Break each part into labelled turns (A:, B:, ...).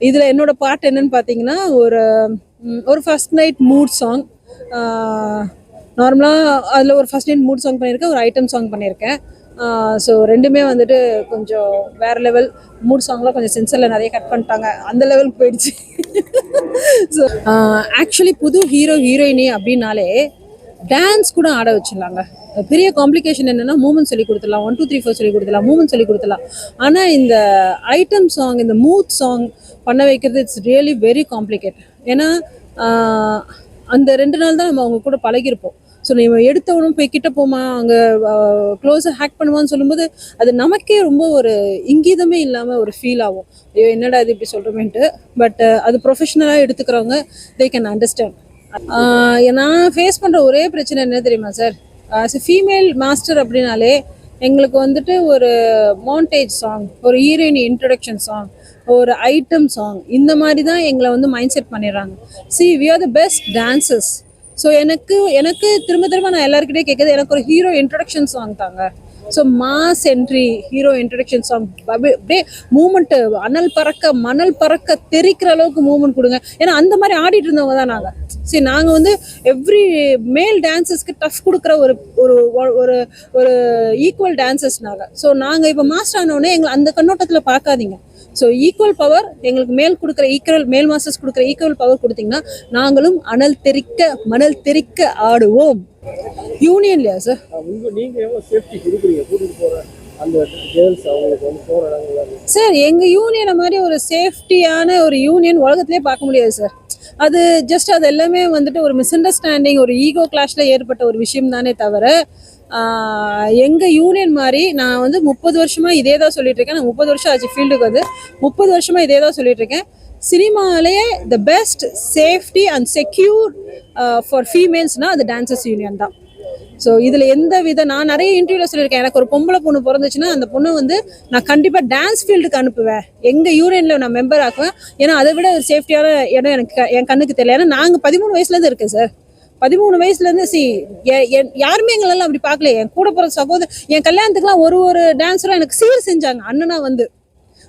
A: இதில் என்னோட பாட்டு என்னன்னு பார்த்தீங்கன்னா ஒரு ஒரு ஃபஸ்ட் நைட் மூட் சாங் நார்மலாக அதில் ஒரு ஃபஸ்ட் நைட் மூட் சாங் பண்ணியிருக்கேன் ஒரு ஐட்டம் சாங் பண்ணியிருக்கேன் ஸோ ரெண்டுமே வந்துட்டு கொஞ்சம் வேற லெவல் மூட் சாங்லாம் கொஞ்சம் சென்சரில் நிறைய கட் பண்ணிட்டாங்க. அந்த லெவலுக்கு போயிடுச்சு. ஸோ ஆக்சுவலி புது ஹீரோ ஹீரோயினி அப்படின்னாலே டான்ஸ் கூட ஆட வச்சிடலாங்க. பெரிய காம்ப்ளிகேஷன் என்னென்னா மூமெண்ட் சொல்லி கொடுத்துடலாம் ஒன் டூ த்ரீ ஃபோர் சொல்லி கொடுத்துடலாம் மூமெண்ட் சொல்லி கொடுத்துடலாம். ஆனால் இந்த ஐட்டம் சாங் இந்த மூத் சாங் பண்ண வைக்கிறது இட்ஸ் ரியலி வெரி காம்ப்ளிகேட் ஏன்னா அந்த ரெண்டு நாள் தான் நம்ம அவங்க கூட பழகிருப்போம் ஸோ நம்ம எடுத்தவனும் போய் கிட்ட போமா அங்கே க்ளோஸாக ஹேக் பண்ணுவான்னு சொல்லும்போது அது நமக்கே ரொம்ப ஒரு இங்கீதமே இல்லாமல் ஒரு ஃபீல் ஆகும். ஐயோ என்னடா இது இப்படி சொல்கிறோமேன்ட்டு பட் அது ப்ரொஃபஷனலாக எடுத்துக்கிறவங்க தே கேன் அண்டர்ஸ்டாண்ட் நான் ஃபேஸ் பண்ணுற ஒரே பிரச்சனை என்ன தெரியுமா sir as a female master அப்படின்னாலே எங்களுக்கு வந்துட்டு ஒரு மாண்டேஜ் சாங் ஒரு ஹீரோயின் இன்ட்ரடக்ஷன் சாங் ஒரு ஐட்டம் சாங் இந்த மாதிரி தான் எங்களை வந்து மைண்ட் செட் பண்ணிடுறாங்க. See we are the best dances so எனக்கு எனக்கு திரும்ப திரும்ப நான் எல்லாருக்கிட்டே கேட்குறது எனக்கு ஒரு ஹீரோ இன்ட்ரடக்ஷன் சாங் தாங்க. So mass entry hero introduction song அப்படியே மூமெண்ட்டு அனல் பறக்க மணல் பறக்க தெரிக்கிற அளவுக்கு மூமெண்ட் கொடுங்க. ஏன்னா அந்த மாதிரி ஆடிட்டு இருந்தவங்க தான் நாங்கள் சரி நாங்கள் வந்து எவ்ரி மேல் டான்சஸ்க்கு டஃப் கொடுக்குற ஒரு ஒரு ஒரு ஒரு ஈக்குவல் டான்சஸ் நாங்கள் ஸோ நாங்கள் இப்போ மாஸ்டர் ஆனோடனே எங்களை அந்த கண்ணோட்டத்தில் பார்க்காதீங்க. ஸோ ஈக்குவல் பவர் எங்களுக்கு மேல் கொடுக்குற ஈக்குவல் மேல் மாஸ்டர்ஸ் கொடுக்குற ஈக்குவல் பவர் கொடுத்தீங்கன்னா நாங்களும் அனல் தெறிக்க மணல் தெறிக்க ஆடுவோம். யூனியன்லையா சார் சார் எங்க யூனியனை மாதிரி ஒரு சேஃப்டியான ஒரு யூனியன் உலகத்திலே பார்க்க முடியாது சார் அது ஜஸ்ட் அது எல்லாமே வந்துட்டு ஒரு மிஸ் அண்டர்ஸ்டாண்டிங் ஒரு ஈகோ கிளாஷ்ல ஏற்பட்ட ஒரு விஷயம் தானே தவிர எங்கள் யூனியன் மாதிரி நான் வந்து முப்பது வருஷமாக இதே தான் சொல்லிட்டு இருக்கேன். நான் முப்பது வருஷம் ஆச்சு ஃபீல்டுக்கு வந்து. முப்பது வருஷமாக இதே தான் சொல்லிட்டு இருக்கேன். சினிமாலேயே the best safety and secure for ஃபீமேல்ஸ்னால் அது டான்சர்ஸ் யூனியன் தான். ஸோ இதில் எந்த வித நான் நிறைய இன்டர்வியூவில் சொல்லியிருக்கேன். எனக்கு ஒரு பொம்பளை பொண்ணு பிறந்துச்சுன்னா அந்த பொண்ணு வந்து நான் கண்டிப்பாக டான்ஸ் ஃபீல்டுக்கு அனுப்புவேன். எங்கள் யூனியனில் நான் மெம்பர் ஆக்குவேன். ஏன்னா அதை விட ஒரு சேஃப்டியான இடம் எனக்கு என் கண்ணுக்கு தெரியல. ஏன்னா நாங்கள் பதிமூணு வயசுலேருந்து இருக்கேன் சார் பதிமூணு வயசுலேருந்து சி யாருமே எங்களெல்லாம் அப்படி பார்க்கல. என் கூட பிறந்த சகோதர என் கல்யாணத்துக்குலாம் ஒரு ஒரு டான்ஸரும் எனக்கு சீர் செஞ்சாங்க. அண்ணனா வந்து.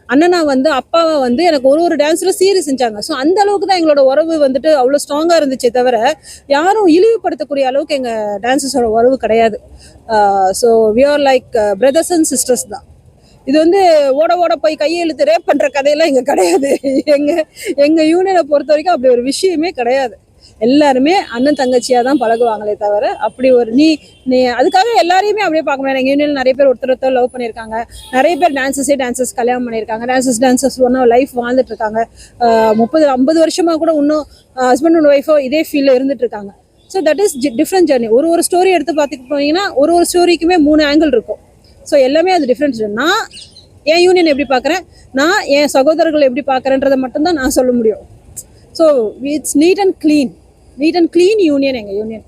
A: அண்ணனா வந்து அப்பாவை வந்து எனக்கு ஒரு ஒரு டான்ஸரும் சீரி செஞ்சாங்க. ஸோ அந்த அளவுக்கு தான் எங்களோட உறவு வந்துட்டு அவ்வளோ ஸ்ட்ராங்காக இருந்துச்சே தவிர யாரும் இழிவுபடுத்தக்கூடிய அளவுக்கு எங்கள் டான்ஸர்ஸோட உறவு கிடையாது. So we are like brothers and sisters தான். இது வந்து ஓட ஓட போய் கையெழுத்து ரேப் பண்ணுற கதையெல்லாம் இங்கே கிடையாது. எங்கள் எங்கள் யூனியனை பொறுத்த வரைக்கும் அப்படி ஒரு விஷயமே கிடையாது. எல்லாருமே அண்ணன் தங்கச்சியாக தான் பழகுவாங்களே தவிர அப்படி ஒரு நீ நீ அதுக்காக எல்லாரையுமே அப்படியே பார்க்க முடியாது. எங்கள் யூனியன் நிறைய பேர் ஒருத்தர் ஒருத்தர் லவ் பண்ணியிருக்காங்க. நிறைய பேர் டான்சஸே டான்சஸ் கல்யாணம் பண்ணியிருக்காங்க. டான்சஸ் டான்சஸ் ஒன்றா லைஃப் வாழ்ந்துட்டு இருக்காங்க முப்பது ஐம்பது வருஷமா கூட இன்னும் ஹஸ்பண்ட் அண்ட் ஒய்ஃபோ இதே ஃபீல்டில் இருந்துட்டு இருக்காங்க so that is different journey ஒரு ஒரு ஸ்டோரி எடுத்து பார்த்துட்டு போனீங்கன்னா ஒரு ஒரு ஸ்டோரிக்குமே மூணு ஆங்கிள் இருக்கும். ஸோ எல்லாமே அது டிஃப்ரெண்ட் நான் என் யூனியன் எப்படி பார்க்குறேன்? நான் என் சகோதரர்கள் எப்படி பார்க்குறேன்றதை மட்டும்தான் நான் சொல்ல முடியும். So it's neat and clean neat and clean union எங்கள் யூனியன்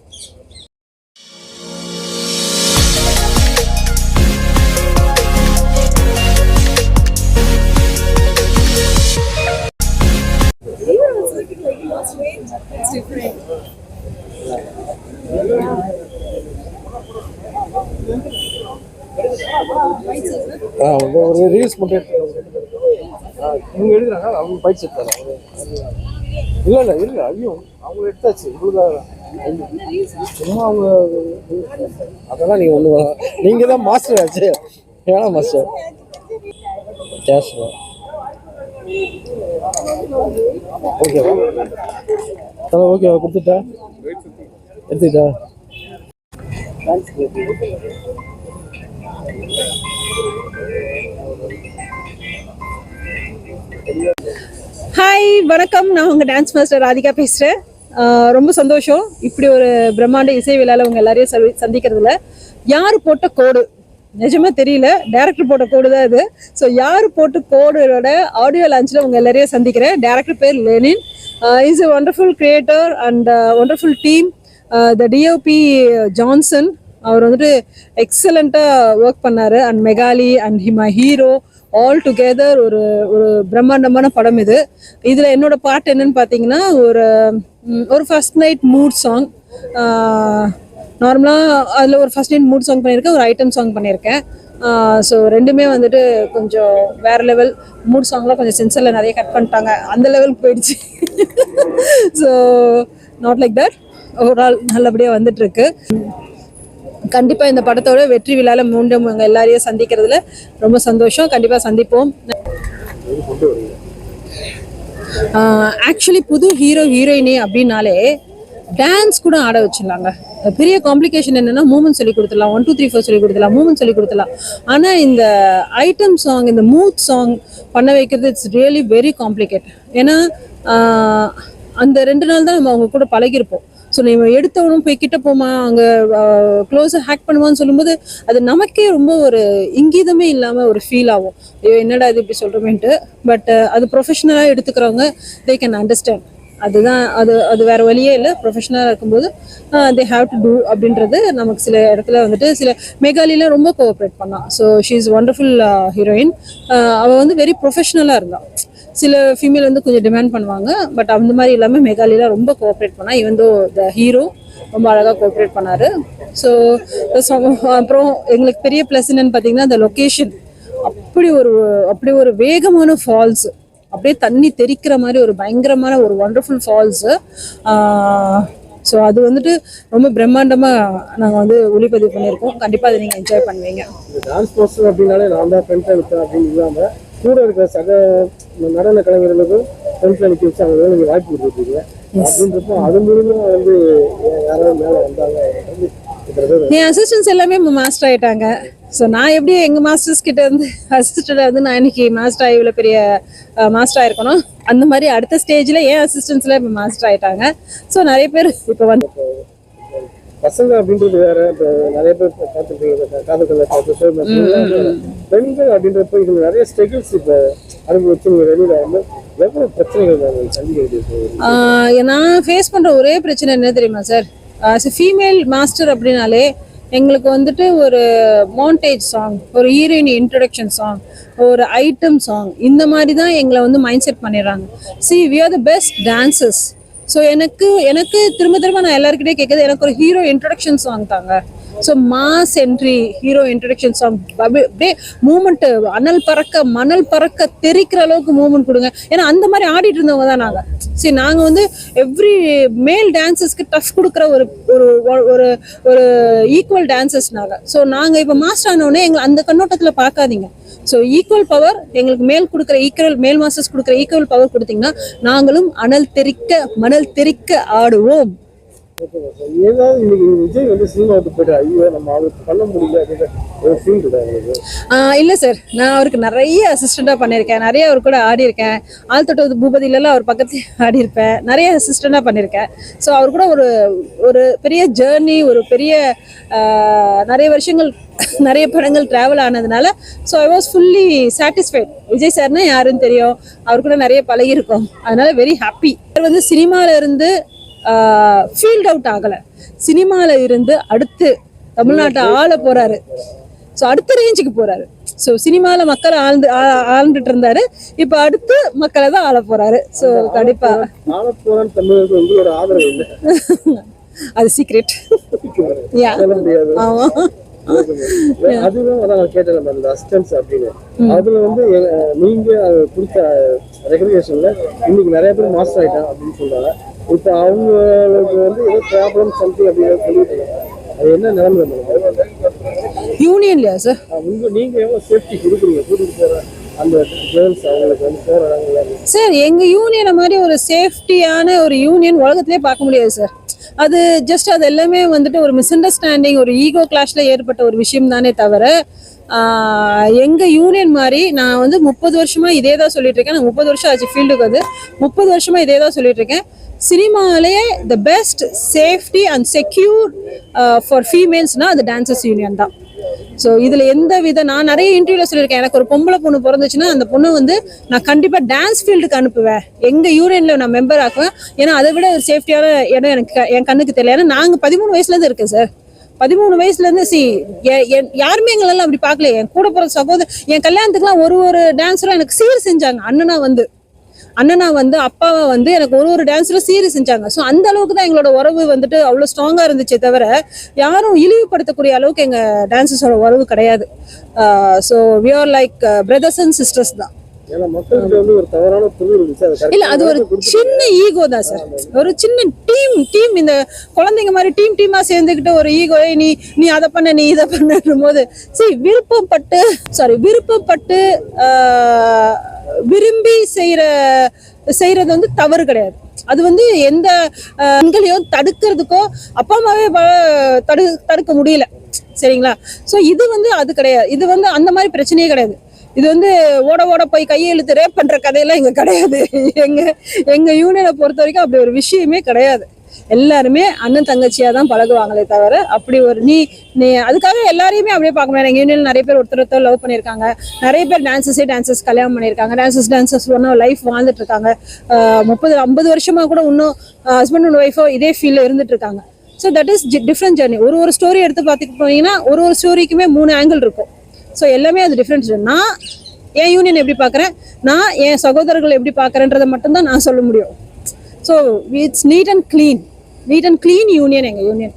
B: ஒரு ரீல்ஸ் மட்டும் இவங்க எடுக்கிறாங்க அவங்க பயிற்சி எடுத்தாங்க இல்லை இல்லை இல்லை ஐயும் அவங்க எடுத்தாச்சு. இவங்களுக்காக சும்மா அவங்க அதெல்லாம் நீங்கள் ஒன்று நீங்கள் தான் மாஸ்டர் ஆச்சு. ஏன்னா மாஸ்டர் கேஷ் ஓகேவா தலை ஓகேவா கொடுத்துட்டா? எடுத்துக்கிட்டா?
A: ஹாய் வணக்கம். நான் உங்கள் டான்ஸ் மாஸ்டர் ராதிகா பேசுகிறேன் ரொம்ப சந்தோஷம். இப்படி ஒரு பிரம்மாண்ட இசை விழாவில் உங்கள் எல்லாரையும் சந்தி- சந்திக்கிறதுல. யார் போட்ட கோடு? நிஜமாக தெரியல. டேரக்டர் போட்ட கோடு தான் இது. ஸோ யார் போட்ட கோடோட ஆடியோ லான்ச்சில் உங்கள் எல்லாரையும் சந்திக்கிறேன். டேரக்டர் பேர் Lenin is a wonderful creator and wonderful team the DOP Johnson அவர் வந்துட்டு எக்ஸலண்ட்டாக ஒர்க் பண்ணார். And Megali and Hima hero all together ஒரு ஒரு பிரம்மாண்டமான படம் இது. இதில் என்னோட பாட்டு என்னன்னு பார்த்தீங்கன்னா ஒரு ஒரு ஃபர்ஸ்ட் நைட் மூட் சாங் நார்மலாக அதில் ஒரு ஃபர்ஸ்ட் நைட் மூட் சாங் பண்ணியிருக்கேன் ஒரு ஐட்டம் சாங் பண்ணியிருக்கேன் ஸோ ரெண்டுமே வந்துட்டு கொஞ்சம் வேற லெவல் மூட் சாங்லாம் கொஞ்சம் சென்சரில் நிறைய கட் பண்ணிட்டாங்க. அந்த லெவலுக்கு போயிடுச்சு. So not like that overall நல்லபடியாக வந்துட்டு இருக்கு. கண்டிப்பாக இந்த படத்தோட வெற்றி விழாவில் மீண்டும் உங்க எல்லாரையும் சந்திக்கிறதுல ரொம்ப சந்தோஷம். கண்டிப்பாக சந்திப்போம். ஆக்சுவலி புது ஹீரோ ஹீரோயினி அப்படின்னாலே டான்ஸ் கூட ஆட வச்சிடலாங்க. பெரிய காம்ப்ளிகேஷன் என்னன்னா மூமெண்ட் சொல்லி கொடுத்துடலாம். ஒன் டூ த்ரீ ஃபோர் சொல்லி கொடுத்துடலாம். மூமெண்ட் சொல்லி கொடுத்துடலாம். ஆனால் இந்த ஐட்டம் சாங் இந்த மூத் சாங் பண்ண வைக்கிறது இட்ஸ் ரியலி வெரி காம்ப்ளிகேட் ஏன்னா அந்த ரெண்டு நாள் தான் நம்ம அவங்க கூட பழகிருப்போம் ஸோ நம்ம எடுத்தவனும் போய் கிட்ட போமா அங்கே க்ளோஸை ஹேக் பண்ணுவான்னு சொல்லும்போது அது நமக்கே ரொம்ப ஒரு இங்கீதமே இல்லாமல் ஒரு ஃபீல் ஆகும். ஐயோ என்னடா இது இப்படி சொல்கிறோமேன்ட்டு பட் அது ப்ரொஃபஷனலாக எடுத்துக்கிறவங்க தே கேன் அண்டர்ஸ்டாண்ட் அதுதான் அது அது வேற வழியே இல்லை. ப்ரொஃபஷனலாக இருக்கும்போது தே ஹாவ் டு டூ அப்படின்றது நமக்கு சில இடத்துல வந்துட்டு சில மெகாலில ரொம்ப கோஆப்ரேட் பண்ணான் so she is wonderful heroine அவள் வந்து வெரி ப்ரொஃபஷ்னலாக இருந்தாள் சில ஃபீமேல் வந்து கொஞ்சம் டிமாண்ட் பண்ணுவாங்க பட் அந்த மாதிரி இல்லாமல் மெகாலியில் ரொம்ப கோஆப்ரேட் பண்ணா ஈவன் தோ த ஹீரோ ரொம்ப அழகாக கோஆப்ரேட் பண்ணார். ஸோ அப்புறம் எங்களுக்கு பெரிய ப்ளஸ் என்னன்னு பார்த்தீங்கன்னா அந்த லொக்கேஷன் அப்படி ஒரு அப்படி ஒரு வேகமான ஃபால்ஸ் அப்படியே தண்ணி தெறிக்கிற மாதிரி ஒரு பயங்கரமான ஒரு ஒண்டர்ஃபுல் ஃபால்ஸு ஸோ அது வந்துட்டு ரொம்ப பிரம்மாண்டமாக நாங்கள் வந்து ஒளிப்பதிவு பண்ணியிருக்கோம். கண்டிப்பாக அதை நீங்கள் என்ஜாய் பண்ணுவீங்க.
B: டான்ஸ் போஸ்டர் அப்படின்னாலே நான் தான் ஃப்ரெண்ட்ஸாக விட்டேன் அப்படின்னு இல்லாமல் கூட இருக்கிற சக நடன கலைஞர்களுக்கும் ஃப்ரெண்ட்ஸில் நிற்க வச்சு அவங்க நீங்கள் வாய்ப்பு கொடுத்துருக்கீங்க. அப்படின்றப்போ அது மூலியமாக வந்து யாராவது மேலே வந்தாங்க வந்து
A: என் அசிஸ்டன்ஸ் எல்லாமே மாஸ்டர் ஆயிட்டாங்க. ஸோ நான் எப்படி எங்கள் மாஸ்டர்ஸ் கிட்ட இருந்து அசிஸ்டண்டாக இருந்து நான் இன்னைக்கு மாஸ்டர் ஆகி இவ்வளோ பெரிய மாஸ்டர் ஆயிருக்கணும் அந்த மாதிரி அடுத்த ஸ்டேஜில் என் அசிஸ்டன்ஸ்ல இப்போ மாஸ்டர் ஆயிட்டாங்க. ஸோ நிறைய பேர் இப்போ வந்து
B: பசங்க அப்படின்றது வேற. இப்போ நிறைய பேர் பார்த்துருப்பீங்க. காதல்களை பார்த்து பெண்கள் அப்படின்றப்ப இதில் நிறைய ஸ்ட்ரகிள்ஸ் இப்போ அனுபவிச்சு நீங்கள் வெளியில் வந்து எவ்வளோ பிரச்சனைகள் நாங்கள் சந்திக்க
A: நான் ஃபேஸ் பண்ணுற ஒரே பிரச்சனை என்ன தெரியுமா sir as a female master அப்படின்னாலே எங்களுக்கு வந்துட்டு ஒரு மோண்டேஜ் சாங் ஒரு ஹீரோயின் இன்ட்ரடக்ஷன் சாங் ஒரு ஐட்டம் சாங் இந்த மாதிரி தான் எங்களை வந்து மைண்ட் செட் பண்ணிடுறாங்க. See we are the best dances so எனக்கு எனக்கு திரும்ப திரும்ப நான் எல்லாருக்கிட்டே கேட்குறது எனக்கு ஒரு ஹீரோ இன்ட்ரடக்ஷன் சாங் தாங்க. So mass entry hero introduction song அப்படியே மூமெண்ட் அனல் பறக்க மணல் பறக்க தெரிக்கிற அளவுக்கு மூமெண்ட் கொடுங்க. ஏன்னா அந்த மாதிரி ஆடிட்டு இருந்தவங்க தான் நாங்கள் சரி நாங்கள் வந்து எவ்ரி மேல் டான்சஸ்க்கு டஃப் கொடுக்குற ஒரு ஒரு ஒரு ஒரு ஈக்குவல் டான்சஸ் நாங்கள் ஸோ நாங்கள் இப்போ மாஸ்டர் ஆனோடனே எங்களை அந்த கண்ணோட்டத்தில் பார்க்காதீங்க. ஸோ ஈக்குவல் பவர் எங்களுக்கு மேல் கொடுக்குற ஈக்குவல் மேல் மாஸ்டர்ஸ் கொடுக்குற ஈக்குவல் பவர் கொடுத்தீங்கன்னா நாங்களும் அனல் தெறிக்க மணல் தெறிக்க ஆடுவோம்.
B: ஏதாவது இன்னைக்கு விஜய் வந்து சினிமா விட்டு போயிட்டு ஐயோ நம்ம அவருக்கு பண்ண முடியல அப்படின்ற ஃபீல் இருக்கா உங்களுக்கு?
A: சார் நான் அவருக்கு நிறைய அசிஸ்டண்டா பண்ணியிருக்கேன். நிறைய அவர் கூட ஆடியிருக்கேன். இருக்கேன் ஆழ்த்தொட்டு பூபதியிலலாம் அவர் பக்கத்துல ஆடியிருப்பேன். நிறைய அசிஸ்டண்டா பண்ணியிருக்கேன். ஸோ அவர் கூட ஒரு ஒரு பெரிய ஜேர்னி ஒரு பெரிய நிறைய வருஷங்கள் நிறைய படங்கள் ட்ராவல் ஆனதுனால so I was fully satisfied Vijay சார்னா யாருன்னு தெரியும். அவர் கூட நிறைய பழகிருக்கோம் அதனால வெரி ஹாப்பி வந்து சினிமால இருந்து ஃபீல்ட் அவுட் ஆகல. சினிமால இருந்து அடுத்து தமிழ்நாட்டை ஆள போறாரு. ஸோ அடுத்த ரேஞ்சுக்கு போறாரு. ஸோ சினிமால மக்கள் ஆழ்ந்து ஆழ்ந்துட்டு இருந்தாரு. இப்போ அடுத்து மக்களை தான் ஆள போறாரு. ஸோ கண்டிப்பா.
B: ஆலப்புறம் தமிழருக்கு உங்களோட ஆதரவு இல்லை.
A: அது சீக்ரெட் ஆமா.
B: அதுதான் நான் கேட்டேன் அந்த அசிஸ்டன்ஸ் அப்படின்னு. அதுல வந்து நீங்க கொடுத்த ரெகக்னேஷன்ல இன்னைக்கு நிறைய பேர் மாஸ்டர் ஆயிட்டாங்க அப்படின்னு சொல்றாங்க. இப்போ அவங்களுக்கு வந்து ஏதோ ப்ராப்ளம் சம்திங் அப்படின்னு சொல்லிட்டு. அது என்ன நிலைமை?
A: யூனியன்லையா சார்
B: உங்க நீங்க எவ்வளவு சேஃப்டி கொடுக்குறீங்க? கூட்டிட்டு போற அந்த கேர்ள்ஸ் அவங்களுக்கு வந்து போற இடங்கள்ல
A: சார் எங்க யூனியனை மாதிரி ஒரு சேஃப்டியான ஒரு யூனியன் உலகத்திலே பார்க்க முடியாது சார் அது ஜஸ்ட் அது எல்லாமே வந்துட்டு ஒரு மிஸ் அண்டர்ஸ்டாண்டிங் ஒரு ஈகோ கிளாஷ்ல ஏற்பட்ட ஒரு விஷயம் தானே தவிர ஆஹ், எங்க யூனியன் மாதிரி நான் வந்து முப்பது வருஷமா இதே தான் சொல்லிட்டு இருக்கேன். நான் முப்பது வருஷம் ஆச்சு ஃபீல்டுக்கு வந்து. முப்பது வருஷமா இதே தான் சொல்லிட்டு இருக்கேன். சினிமாலேயே the best safety and secure for ஃபீமேல்ஸ்னால் அது டான்சர்ஸ் யூனியன் தான். ஸோ இதில் எந்த வித நான் நிறைய இன்டர்வியூல சொல்லியிருக்கேன். எனக்கு ஒரு பொம்பளை பொண்ணு பிறந்துச்சுன்னா அந்த பொண்ணு வந்து நான் கண்டிப்பாக டான்ஸ் ஃபீல்டுக்கு அனுப்புவேன். எங்கள் யூனியனில் நான் மெம்பர் ஆக்குவேன். ஏன்னா அதை விட ஒரு சேஃப்டியான இடம் எனக்கு க- என் கண்ணுக்கு தெரியல. ஏன்னா நாங்கள் பதிமூணு வயசுலேருந்து இருக்கேன் சார். பதிமூணு வயசுலேருந்து சி யாருமே எங்களெல்லாம் அப்படி பார்க்கல. என் கூட பிறந்த சகோதர என் கல்யாணத்துக்குலாம் ஒரு ஒரு டான்ஸரும் எனக்கு சீர் செஞ்சாங்க. அண்ணனா வந்து. அண்ணனா வந்து அப்பாவை வந்து எனக்கு ஒரு ஒரு டான்ஸில் சீரியஸ் செஞ்சாங்க. ஸோ அந்த அளவுக்கு தான் எங்களோட உறவு வந்துட்டு அவ்வளோ ஸ்ட்ராங்காக இருந்துச்சே தவிர யாரும் இழிவுபடுத்தக்கூடிய அளவுக்கு எங்கள் டான்ஸஸோட உறவு கிடையாது. So we are like brothers and sisters தான். இல்ல அது ஒரு சின்ன ஈகோ தான் சார். ஒரு சின்ன டீம் டீம் இந்த குழந்தைங்க மாதிரி டீம் டீமா சேர்ந்துக்கிட்டு ஒரு ஈகோ நீ நீ அதை பண்ண நீ இதை பண்ணும் போது சரி விருப்பப்பட்டு சாரி விருப்பப்பட்டு விரும்பி செய்யற செய்யறது வந்து தவறு கிடையாது. அது வந்து எந்த பெண்களையும் தடுக்கிறதுக்கோ அப்பா அம்மாவே தடு தடுக்க முடியல. சரிங்களா? ஸோ இது வந்து அது கிடையாது. இது வந்து அந்த மாதிரி பிரச்சனையே கிடையாது. இது வந்து ஓட ஓட போய் கையெழுத்து ரேப் பண்ற கதையெல்லாம் இங்க கிடையாது. எங்க எங்க யூனியனை பொறுத்த வரைக்கும் அப்படி ஒரு விஷயமே கிடையாது. எல்லாருமே அண்ணன் தங்கச்சியாக தான் பழகுவாங்களே தவிர அப்படி ஒரு நீ நீ அதுக்காக எல்லாரையுமே அப்படியே பார்க்க முடியாது. யூனியன் நிறைய பேர் ஒருத்தர் ஒருத்தர் லவ் பண்ணியிருக்காங்க. நிறைய பேர் டான்சஸே டான்சஸ் கல்யாணம் பண்ணியிருக்காங்க. டான்சஸ் டான்சஸ் ஒன்றும் லைஃப் வாழ்ந்துட்டு இருக்காங்க. முப்பது ஐம்பது வருஷமாக கூட இன்னும் ஹஸ்பண்ட் அண்ட் ஒய்ஃபோ இதே ஃபீல்டில் இருந்துட்டு இருக்காங்க. So that is different journey ஒரு ஒரு ஸ்டோரி எடுத்து பார்த்துட்டு போனீங்கன்னா ஒரு ஒரு ஸ்டோரிக்குமே மூணு ஆங்கிள் இருக்கும். ஸோ எல்லாமே அது டிஃப்ரெண்ட்ஸ் நான் என் யூனியன் எப்படி பார்க்குறேன்? நான் என் சகோதரர்கள் எப்படி பார்க்குறேன்றதை மட்டும்தான் நான் சொல்ல முடியும். So it's neat and clean neat and clean union எங்கள் யூனியன்